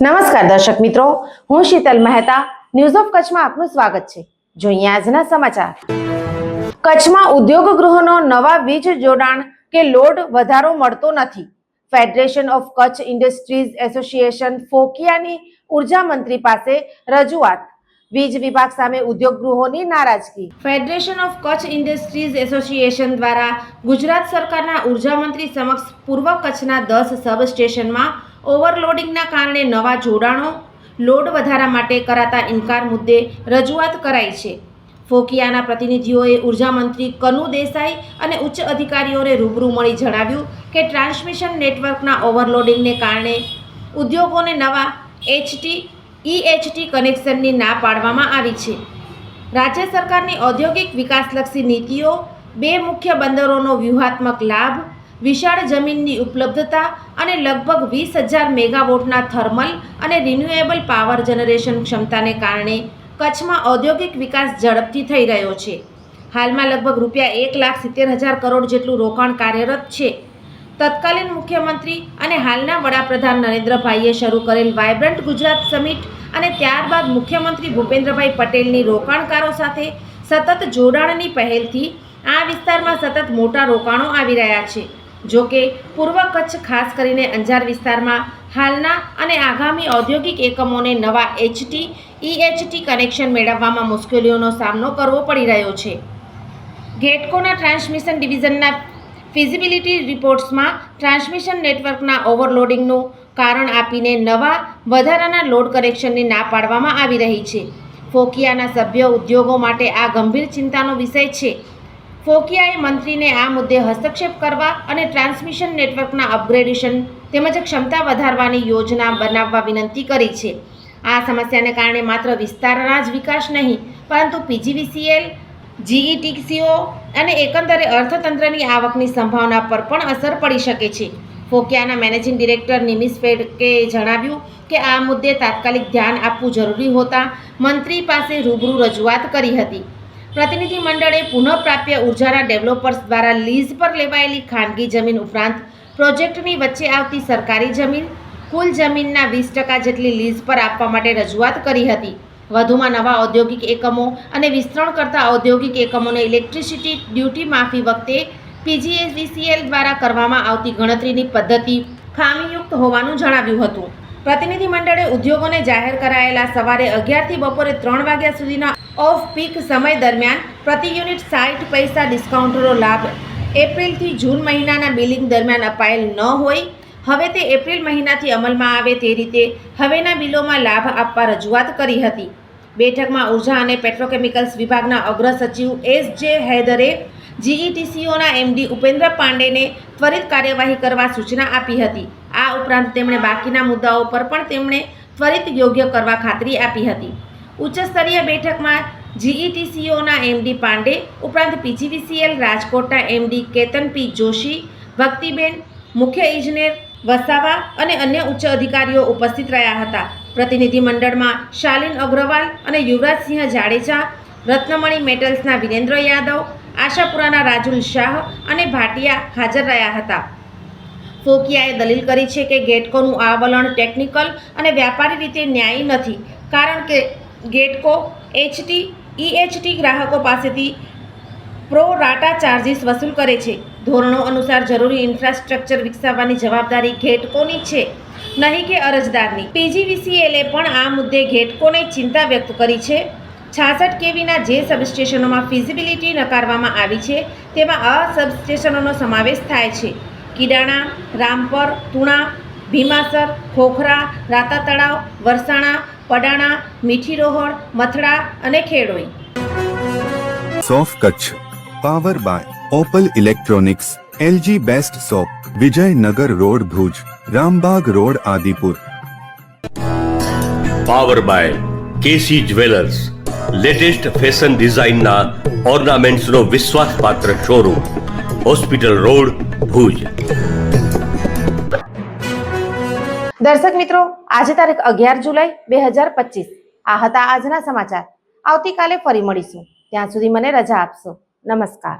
નમસ્કાર દર્શક મિત્રો, હું શીતલ મહેતા. ન્યૂઝ ઓફ કચ્છમાં આપનું સ્વાગત છે. જોઈએ આજના સમાચાર. કચ્છમાં ઉદ્યોગ ગૃહોનો નવા વીજ જોડાણ કે લોડ વધારો મળતો નથી. Federation of Kutch industries association ફોકિયાની ઊર્જા મંત્રી પાસે રજૂઆત. વીજ વિભાગ સામે ઉદ્યોગ ગૃહોની નારાજગી. Federation of Kutch industries association દ્વારા ગુજરાત સરકારના ઊર્જા મંત્રી સમક્ષ પૂર્વ કચ્છના દસ સબ સ્ટેશનમાં ઓવરલોડિંગના કારણે નવા જોડાણો, લોડ વધારા માટે કરાતા ઇનકાર મુદ્દે રજૂઆત કરાઈ છે. ફોકિયાના પ્રતિનિધિઓએ ઉર્જામંત્રી કનુ દેસાઈ અને ઉચ્ચ અધિકારીઓને રૂબરૂ મળી જણાવ્યું કે ટ્રાન્સમિશન નેટવર્કના ઓવરલોડિંગને કારણે ઉદ્યોગોને નવા એચટી, ઈએચટી કનેક્શનની ના પાડવામાં આવી છે. રાજ્ય સરકારની ઔદ્યોગિક વિકાસલક્ષી નીતિઓ, બે મુખ્ય બંદરોનો વ્યૂહાત્મક લાભ વિશાળ જમીનની ઉપલબ્ધતા અને લગભગ વીસ હજાર મેગાવોટના થર્મલ અને રિન્યુએબલ પાવર જનરેશન ક્ષમતાને કારણે કચ્છમાં ઔદ્યોગિક વિકાસ ઝડપથી થઈ રહ્યો છે. હાલમાં લગભગ રૂપિયા એક લાખ સિત્તેર હજાર કરોડ જેટલું રોકાણ કાર્યરત છે. તત્કાલીન મુખ્યમંત્રી અને હાલના વડાપ્રધાન નરેન્દ્રભાઈએ શરૂ કરેલ વાયબ્રન્ટ ગુજરાત સમિટ અને ત્યારબાદ મુખ્યમંત્રી ભૂપેન્દ્રભાઈ પટેલની રોકાણકારો સાથે સતત જોડાણની પહેલથી આ વિસ્તારમાં સતત મોટા રોકાણો આવી રહ્યા છે. જો કે પૂર્વ કચ્છ ખાસ કરીને અંજાર વિસ્તારમાં હાલના અને આગામી ઔદ્યોગિક એકમોને નવા એચટી ઈએચટી કનેક્શન મેળવવામાં મુશ્કેલીઓનો સામનો કરવો પડી રહ્યો છે. ગેટકોના ટ્રાન્સમિશન ડિવિઝનના ફિઝિબિલિટી રિપોર્ટ્સમાં ટ્રાન્સમિશન નેટવર્કના ઓવરલોડિંગનું કારણ આપીને નવા, વધારાના લોડ કનેક્શનની ના પાડવામાં આવી રહી છે. ફોકિયાના સભ્ય ઉદ્યોગો માટે આ ગંભીર ચિંતાનો વિષય છે. ફોકિયાએ મંત્રીને આ મુદ્દે હસ્તક્ષેપ કરવા અને ટ્રાન્સમિશન નેટવર્કના અપગ્રેડેશન તેમજ ક્ષમતા વધારવાની યોજના બનાવવા વિનંતી કરી છે. આ સમસ્યાને કારણે માત્ર વિસ્તારના જ વિકાસ નહીં, પરંતુ પીજીવીસીએલ જીઈટીસીઓ અને એકંદરે અર્થતંત્રની આવકની સંભાવના પર પણ અસર પડી શકે છે. ફોકિયાના મેનેજિંગ ડિરેક્ટર નિમિષ ફેડકે જણાવ્યું કે આ મુદ્દે તાત્કાલિક ધ્યાન આપવું જરૂરી હોતા મંત્રી પાસે રૂબરૂ રજૂઆત કરી હતી. પ્રતિનિધિ મંડળે પુનઃપ્રાપ્ય ઉર્જાના ડેવલપર્સ દ્વારા લીઝ પર લેવાયેલી ખાનગી જમીન ઉપરાંત પ્રોજેક્ટની વચ્ચે આવતી સરકારી જમીન, કુલ જમીનના વીસ ટકા જેટલી લીઝ પર આપવા માટે રજૂઆત કરી હતી. વધુમાં નવા ઔદ્યોગિક એકમો અને વિસ્તરણ કરતા ઔદ્યોગિક એકમોને ઇલેક્ટ્રિસિટી, ડ્યુટી માફી વખતે પીજીએસડીસીએલ દ્વારા કરવામાં આવતી ગણતરીની પદ્ધતિ ખામીયુક્ત હોવાનું જણાવ્યું હતું. પ્રતિનિધિમંડળે ઉદ્યોગોને જાહેર કરાયેલા સવારે અગિયારથી બપોરે ત્રણ વાગ્યા સુધીના ઓફ પીક સમય દરમિયાન પ્રતિ યુનિટ સાઠ પૈસા ડિસ્કાઉન્ટનો લાભ એપ્રિલથી જૂન મહિનાના બિલિંગ દરમિયાન અપાયેલ ન હોય. હવે તે એપ્રિલ મહિનાથી અમલમાં આવે તે રીતે હવેના બિલોમાં લાભ આપવા રજૂઆત કરી હતી. બેઠકમાં ઊર્જા અને પેટ્રોકેમિકલ્સ વિભાગના અગ્ર સચિવ એસ જે હૈદરે જીઈટીસીઓના એમડી ઉપેન્દ્ર પાંડેને ત્વરિત કાર્યવાહી કરવા સૂચના આપી હતી. આ ઉપરાંત તેમણે બાકીના મુદ્દાઓ પર પણ તેમણે ત્વરિત યોગ્ય કરવા ખાતરી આપી હતી. ઉચ્ચસ્તરીય બેઠકમાં જીઈટીસીઓના એમડી પાંડે, ઉપરાંત પીજીવીસીએલ રાજકોટના એમડી કેતન પી જોશી, ભક્તિબેન, મુખ્ય ઇજનેર વસાવા અને અન્ય ઉચ્ચ અધિકારીઓ ઉપસ્થિત રહ્યા હતા. પ્રતિનિધિમંડળમાં શાલિન અગ્રવાલ અને યુવરાજસિંહ જાડેજા, રત્નમણી મેટલ્સના વિરેન્દ્ર યાદવ, આશાપુરાના રાજુલ શાહ અને ભાટિયા હાજર રહ્યા હતા. ફોકિયાએ દલીલ કરી છે કે ગેટકોનું આ વલણ ટેકનિકલ અને વ્યાપારી રીતે ન્યાયી નથી, કારણ કે ગેટકો એચટી ઈએચટી ગ્રાહકો પાસેથી પ્રો રાટા ચાર્જિસ વસૂલ કરે છે. ધોરણો અનુસાર જરૂરી ઇન્ફ્રાસ્ટ્રક્ચર વિકસાવવાની જવાબદારી ઘેટકોની છે. નહીં કે અરજદારની. પીજીવીસીએલે પણ આ મુદ્દે ઘેટકોને ચિંતા વ્યક્ત કરી છે. છાસઠ કેવીના જે સબસ્ટેશનોમાં ફિઝિબિલિટી નકારવામાં આવી છે, તેમાં આ સબસ્ટેશનોનો સમાવેશ થાય છે. કિડાણા, રામપર, તુણા, ભીમાસર, ખોખરા રાતા તળાવ વરસાણા પડાણા મીઠી રોહડ મથડા અને Khedoi. સોફ Kutch power by opal electronics LG best shop Vijaynagar road Bhuj Rambag road Adipur. Power by KC jewellers latest fashion ડિઝાઇનના ઓર્નામેન્ટ્સનો વિશ્વાસપાત્ર શોરૂમ હોસ્પિટલ રોડ ભુજ. દર્શક મિત્રો, આજે તારીખ અગિયાર જુલાઈ બે હજાર પચીસ. આ હતા આજના સમાચાર. આવતીકાલે ફરી મળીશું. ત્યાં સુધી મને રજા આપશો. નમસ્કાર.